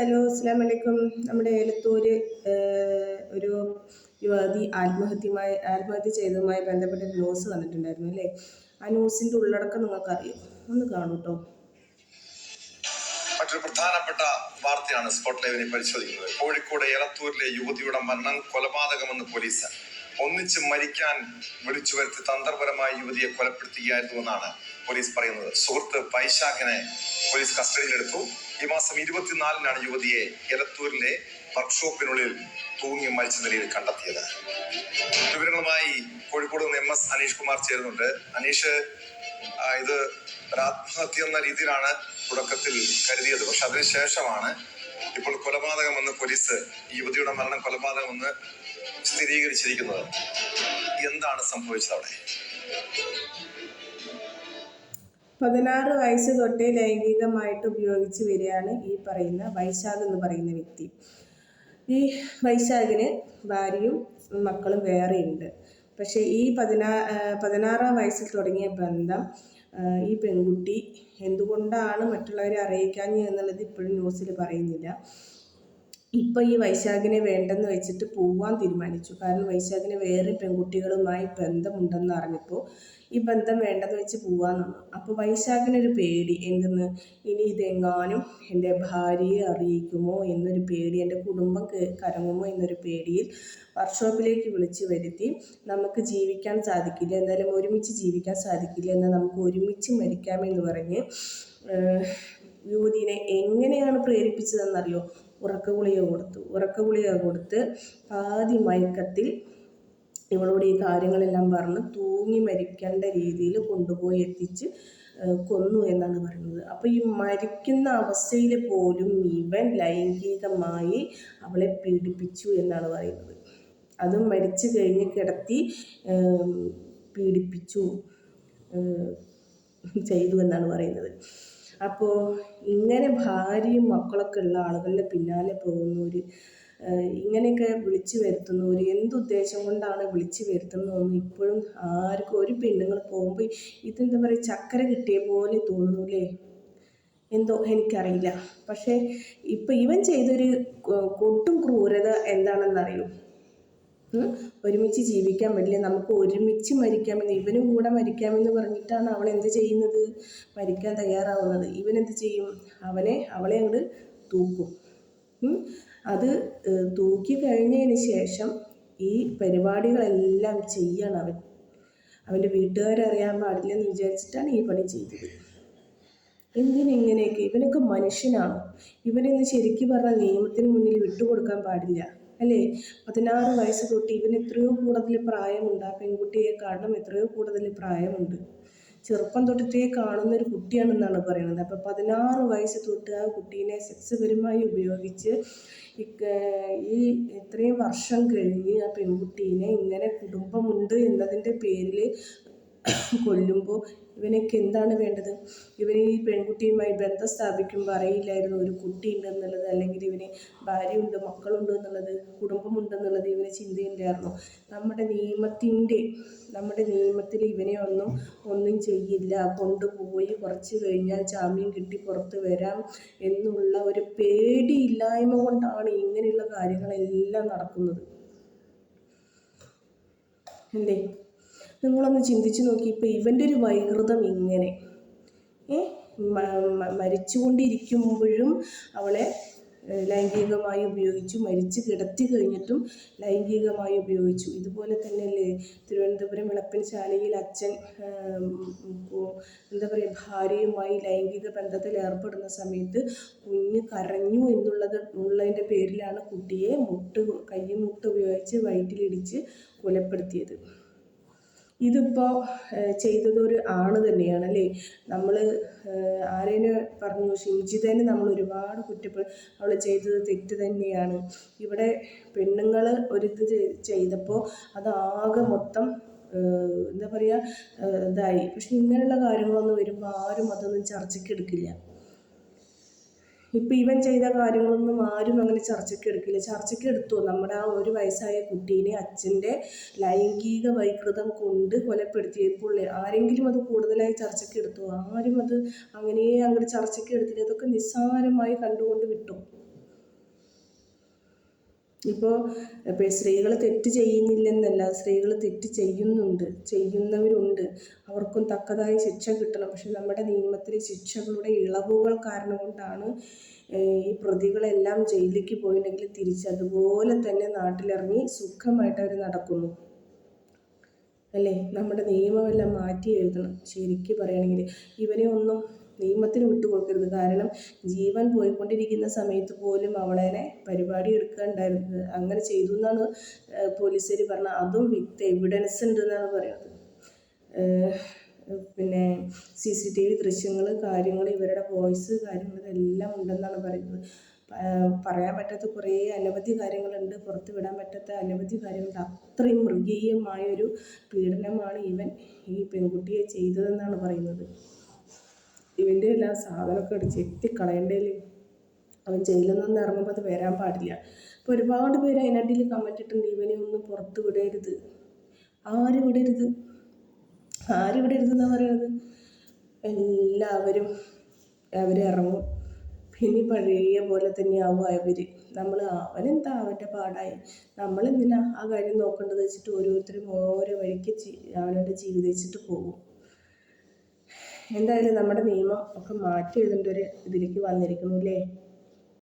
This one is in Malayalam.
ഹലോ അസ്സാം വലൈക്കും നമ്മുടെ ഏലത്തൂര് ഒരു യുവതി ആത്മഹത്യമായി ആത്മഹത്യ ചെയ്തതുമായി ബന്ധപ്പെട്ട ന്യൂസ് വന്നിട്ടുണ്ടായിരുന്നു അല്ലേ? ആ ന്യൂസിന്റെ ഉള്ളടക്കം നിങ്ങൾക്കറിയും. ഒന്ന് കാണൂ കേട്ടോ മറ്റൊരു പ്രധാനപ്പെട്ട വാർത്തയാണ് സ്പോട്ട് ലൈവിനെ പരിശോധിക്കുന്നത്. കോഴിക്കോട് ഏലത്തൂരിലെ യുവതിയുടെ മരണം കൊലപാതകമെന്ന് പോലീസ് ഒന്നിച്ച് മരിക്കാൻ വിളിച്ചു വരുത്തി തന്ത്രപരമായി യുവതിയെ കൊലപ്പെടുത്തുകയായിരുന്നു എന്നാണ് പോലീസ് പറയുന്നത്. സുഹൃത്ത് പൈശാഖിനെ പോലീസ് കസ്റ്റഡിയിലെടുത്തു. ഈ മാസം ഇരുപത്തിനാലിനാണ് യുവതിയെ എലത്തൂരിലെ വർക്ക്ഷോപ്പിനുള്ളിൽ തൂങ്ങി മരിച്ച നിലയിൽ കണ്ടെത്തിയത്. വിവരങ്ങളുമായി കോഴിക്കോട് നിന്ന് എം എസ് അനീഷ് കുമാർ ചേരുന്നുണ്ട്. അനീഷ് ഇത് ആത്മഹത്യ എന്ന രീതിയിലാണ് തുടക്കത്തിൽ കരുതിയത്. പക്ഷെ അതിനുശേഷമാണ് ഇപ്പോൾ കൊലപാതകം കൊലപാതകമെന്ന് പോലീസ് ഈ യുവതിയുടെ മരണം കൊലപാതകമെന്ന് സ്ഥിരീകരിച്ചിരിക്കുന്നത്. എന്താണ് സംഭവിച്ചത് അവിടെ? പതിനാറ് വയസ്സ് തൊട്ടേ ലൈംഗികമായിട്ട് ഉപയോഗിച്ച് വരികയാണ് ഈ പറയുന്ന വൈശാഖ് എന്ന് പറയുന്ന വ്യക്തി. ഈ വൈശാഖിന് ഭാര്യയും മക്കളും വേറെയുണ്ട്. പക്ഷേ ഈ പതിനാ പതിനാറാം വയസ്സിൽ തുടങ്ങിയ ബന്ധം ഈ പെൺകുട്ടി എന്തുകൊണ്ടാണ് മറ്റുള്ളവരെ അറിയിക്കാഞ്ഞത് എന്നുള്ളത് ഇപ്പോഴും ന്യൂസിൽ പറയുന്നില്ല. ഇപ്പം ഈ വൈശാഖിനെ വേണ്ടെന്ന് വെച്ചിട്ട് പോവാൻ തീരുമാനിച്ചു. കാരണം വൈശാഖിന് വേറെ പെൺകുട്ടികളുമായി ബന്ധമുണ്ടെന്ന് അറിഞ്ഞപ്പോൾ ഈ ബന്ധം വേണ്ടെന്ന് വെച്ച് പോവാന്നാണ്. അപ്പോൾ വൈശാഖിനൊരു പേടി എന്തെന്ന്? ഇനി ഇതെങ്ങാനും എന്റെ ഭാര്യയെ അറിയിക്കുമോ എന്നൊരു പേടി എന്റെ കുടുംബം കരങ്ങുമോ എന്നൊരു പേടിയിൽ വർക്ക്ഷോപ്പിലേക്ക് വിളിച്ചു വരുത്തി നമുക്ക് ജീവിക്കാൻ സാധിക്കില്ല എന്തായാലും ഒരുമിച്ച് ജീവിക്കാൻ സാധിക്കില്ല എന്നാൽ നമുക്ക് ഒരുമിച്ച് മരിക്കാമെന്ന് പറഞ്ഞ് യുവതിനെ എങ്ങനെയാണ് പ്രേരിപ്പിച്ചതെന്നറിയോ? ഉറക്ക ഗുളിക കൊടുത്തു. ഉറക്ക ഗുളിക കൊടുത്ത് പാതി മയക്കത്തിൽ ഇവളോട് ഈ കാര്യങ്ങളെല്ലാം പറഞ്ഞ് തൂങ്ങി മരിക്കേണ്ട രീതിയിൽ കൊണ്ടുപോയി എത്തിച്ച് കൊന്നു എന്നാണ് പറയുന്നത്. അപ്പോൾ ഈ മരിക്കുന്ന അവസ്ഥയിൽ പോലും ഇവൻ ലൈംഗികമായി അവളെ പീഡിപ്പിച്ചു എന്നാണ് പറയുന്നത്. അതും മരിച്ചു കഴിഞ്ഞ് കിടത്തി പീഡിപ്പിച്ചു ചെയ്തു എന്നാണ് പറയുന്നത്. അപ്പോൾ ഇങ്ങനെ ഭാര്യയും മക്കളൊക്കെ ഉള്ള ആളുകളുടെ പിന്നാലെ പോകുന്നവർ ഇങ്ങനെയൊക്കെ വിളിച്ചു വരുത്തുന്നവർ എന്തുദ്ദേശം കൊണ്ടാണ് വിളിച്ചു വരുത്തുന്നതെന്ന് ഇപ്പോഴും ആർക്കും ഒരു പെണ്ണുങ്ങൾ പോകുമ്പോൾ ഇതെന്താ പറയുക ചക്കര കിട്ടിയ പോലെ തോന്നൂലേ എന്തോ എനിക്കറിയില്ല. പക്ഷേ ഇപ്പം ഇവൻ ചെയ്തൊരു കൊട്ടും ക്രൂരത എന്താണെന്നറിയോ? ഒരുമിച്ച് ജീവിക്കാൻ പറ്റില്ല. നമുക്ക് ഒരുമിച്ച് മരിക്കാമെന്ന് ഇവനും കൂടെ മരിക്കാമെന്ന് പറഞ്ഞിട്ടാണ് അവൾ എന്ത് ചെയ്യുന്നത്? മരിക്കാൻ തയ്യാറാവുന്നത്. ഇവൻ എന്ത് ചെയ്യും? അവനെ അവളെ അങ്ങോട്ട് തൂക്കും? അത് തൂക്കി കഴിഞ്ഞതിന് ശേഷം ഈ പരിപാടികളെല്ലാം ചെയ്യണം അവൻ. അവന്റെ വീട്ടുകാരറിയാൻ പാടില്ലെന്ന് വിചാരിച്ചിട്ടാണ് ഈ പണി ചെയ്തത്. എന്തിനിങ്ങനെയൊക്കെ? ഇവനൊക്കെ മനുഷ്യനാണോ. ഇവനൊന്ന് ശരിക്കും പറഞ്ഞാൽ നിയമത്തിന് മുന്നിൽ വിട്ടുകൊടുക്കാൻ പാടില്ല അല്ലേ? പതിനാറ് വയസ്സ് തൊട്ട് ഇവന് എത്രയോ കൂടുതൽ പ്രായമുണ്ട്. ആ പെൺകുട്ടിയെ കാണണം എത്രയോ കൂടുതൽ പ്രായമുണ്ട്. ചെറുപ്പം തൊട്ടിട്ടേ കാണുന്ന ഒരു കുട്ടിയാണെന്നാണ് പറയുന്നത്. അപ്പോൾ പതിനാറ് വയസ്സ് തൊട്ട് ആ കുട്ടീനെ സെക്സ് പരമായി ഉപയോഗിച്ച് ഈ ഇത്രയും വർഷം കഴിഞ്ഞ് ആ പെൺകുട്ടീനെ ഇങ്ങനെ കുടുംബമുണ്ട് എന്നതിന്റെ പേരിൽ കൊല്ലുമ്പോൾ ഇവനൊക്കെ എന്താണ് വേണ്ടത്? ഇവന് ഈ പെൺകുട്ടിയുമായി ബന്ധം സ്ഥാപിക്കുമ്പോൾ അറിയില്ലായിരുന്നു. ഒരു കുട്ടി ഉണ്ടെന്നുള്ളത് അല്ലെങ്കിൽ ഇവന് ഭാര്യയുണ്ട് മക്കളുണ്ട് എന്നുള്ളത് കുടുംബമുണ്ടെന്നുള്ളത് ഇവന് ചിന്തയില്ലായിരുന്നു. നമ്മുടെ നിയമത്തിന്റെ നമ്മുടെ നിയമത്തിൽ ഇവനെ ഒന്നും ഒന്നും ചെയ്യില്ല. കൊണ്ടുപോയി കുറച്ച് കഴിഞ്ഞാൽ ജാമ്യം കിട്ടി പുറത്ത് വരാം എന്നുള്ള ഒരു പേടിയില്ലായ്മ കൊണ്ടാണ് ഇങ്ങനെയുള്ള കാര്യങ്ങളെല്ലാം നടക്കുന്നത്. അല്ലേ നിങ്ങളൊന്ന് ചിന്തിച്ച് നോക്കി. ഇപ്പോൾ ഇവന്റെ ഒരു വൈകൃതം ഇങ്ങനെ. ഏ? മരിച്ചുകൊണ്ടിരിക്കുമ്പോഴും അവളെ ലൈംഗികമായി ഉപയോഗിച്ചു മരിച്ചു കിടത്തി കഴിഞ്ഞിട്ടും ലൈംഗികമായി ഉപയോഗിച്ചു. ഇതുപോലെ തന്നെയല്ലേ? തിരുവനന്തപുരം വിളപ്പൻശാലയിൽ അച്ഛൻ എന്താ പറയുക ഭാര്യയുമായി ലൈംഗിക ബന്ധത്തിൽ ഏർപ്പെടുന്ന സമയത്ത് കുഞ്ഞ് കരഞ്ഞു എന്നുള്ളത് ഉള്ളതിന്റെ പേരിലാണ് കുട്ടിയെ മുട്ട് കൈ മുട്ട് ഉപയോഗിച്ച് വയറ്റിലിടിച്ച് കൊലപ്പെടുത്തിയത്. ഇതിപ്പോൾ ചെയ്തത് ഒരു ആണ് തന്നെയാണ് അല്ലേ? നമ്മൾ ആരേനെ പറഞ്ഞു? ഷിംജിതേനെ നമ്മൾ ഒരുപാട് കുറ്റപ്പെടും അവൾ ചെയ്തത് തെറ്റ് തന്നെയാണ്. ഇവിടെ പെണ്ണുങ്ങൾ ഒരിത് ചെയ്- ചെയ്തപ്പോൾ അതാകെ മൊത്തം എന്താ പറയുക ഇതായി. പക്ഷെ ഇങ്ങനെയുള്ള കാര്യങ്ങളൊന്നും വരുമ്പോൾ ആരും അതൊന്നും ചർച്ചയ്ക്ക് എടുക്കില്ല. ഇപ്പം ഇവൻ ചെയ്ത കാര്യങ്ങളൊന്നും ആരും അങ്ങനെ ചർച്ചയ്ക്ക് എടുക്കില്ല. ചർച്ചയ്ക്ക് എടുത്തു? നമ്മുടെ ആ ഒരു വയസ്സായ കുട്ടീനെ അച്ഛന്റെ ലൈംഗിക വൈകൃതം കൊണ്ട് കൊലപ്പെടുത്തിയപ്പോൾ ആരെങ്കിലും അത് കൂടുതലായി ചർച്ചയ്ക്ക് എടുത്തു? ആരും അത് അങ്ങനെ അങ്ങോട്ട് ചർച്ചയ്ക്ക് എടുത്തില്ല. അതൊക്കെ നിസ്സാരമായി കണ്ടുകൊണ്ട് വിട്ടു? ഇപ്പോൾ സ്ത്രീകൾ തെറ്റ് ചെയ്യുന്നില്ലെന്നല്ല സ്ത്രീകൾ തെറ്റ് ചെയ്യുന്നുണ്ട് ചെയ്യുന്നവരുണ്ട്. അവർക്കും തക്കതായ ശിക്ഷ കിട്ടണം. പക്ഷെ നമ്മുടെ നിയമത്തിലെ ശിക്ഷകളുടെ ഇളവുകൾ കാരണം കൊണ്ടാണ് ഈ പ്രതികളെല്ലാം ജയിലിലേക്ക് പോയിട്ടുണ്ടെങ്കിൽ തിരിച്ച് അതുപോലെ തന്നെ നാട്ടിലിറങ്ങി സുഖമായിട്ട് അവർ നടക്കുന്നു. അല്ലേ? നമ്മുടെ നിയമമെല്ലാം മാറ്റി എഴുതണം. ശരിക്കും പറയുകയാണെങ്കിൽ ഇവരെ ഒന്നും നിയമത്തിന് വിട്ടുകൊടുക്കരുത്. കാരണം ജീവൻ പോയിക്കൊണ്ടിരിക്കുന്ന സമയത്ത് പോലും അവളെ പരിപാടി എടുക്കാണ്ടായിരുന്നത്. അങ്ങനെ ചെയ്തു എന്നാണ് പോലീസുകാർ പറഞ്ഞത്. അതും വിത്ത് എവിഡൻസ് ഉണ്ട് എന്നാണ് പറയുന്നത്. പിന്നെ സി സി ടി വി ദൃശ്യങ്ങൾ കാര്യങ്ങൾ ഇവരുടെ വോയിസ് കാര്യങ്ങൾ ഇതെല്ലാം ഉണ്ടെന്നാണ് പറയുന്നത്. പറയാൻ പറ്റാത്ത കുറേ അനവധി കാര്യങ്ങളുണ്ട്. പുറത്ത് വിടാൻ പറ്റാത്ത അനവധി കാര്യങ്ങളുണ്ട്. അത്രയും മൃഗീയമായൊരു പീഡനമാണ് ഇവൻ ഈ പെൺകുട്ടിയെ ചെയ്തതെന്നാണ് പറയുന്നത്. ഇവന്റെ എല്ലാ സാധനമൊക്കെ അടിച്ച് എത്തിക്കളയേണ്ടതിൽ അവൻ ജയിലിൽ നിന്ന് ഇറങ്ങുമ്പോൾ അത് വരാൻ പാടില്ല. അപ്പോൾ ഒരുപാട് പേര് അതിനടിയിൽ ഇട്ടുണ്ട് ഇവനെ ഒന്നും പുറത്ത് വിടരുത്. ആരും വിടരുത്? ആരും വിടരുത് എന്നാണ് പറയുന്നത് എല്ലാവരും അവരിറങ്ങും പിന്നെ പഴയ പോലെ തന്നെയാവും അവർ നമ്മൾ അവനെന്താ അവന്റെ പാടായി? നമ്മളെന്തിനാ ആ കാര്യം നോക്കേണ്ടത് വെച്ചിട്ട് ഓരോരുത്തരും ഓരോ വഴിക്ക് അവനവന്റെ ജീവിതം വെച്ചിട്ട് പോകും. എന്തായാലും നമ്മുടെ നിയമം ഒക്കെ മാറ്റി എഴുതേണ്ട ഒരു ഇതിലേക്ക് വന്നിരിക്കുന്നു അല്ലേ?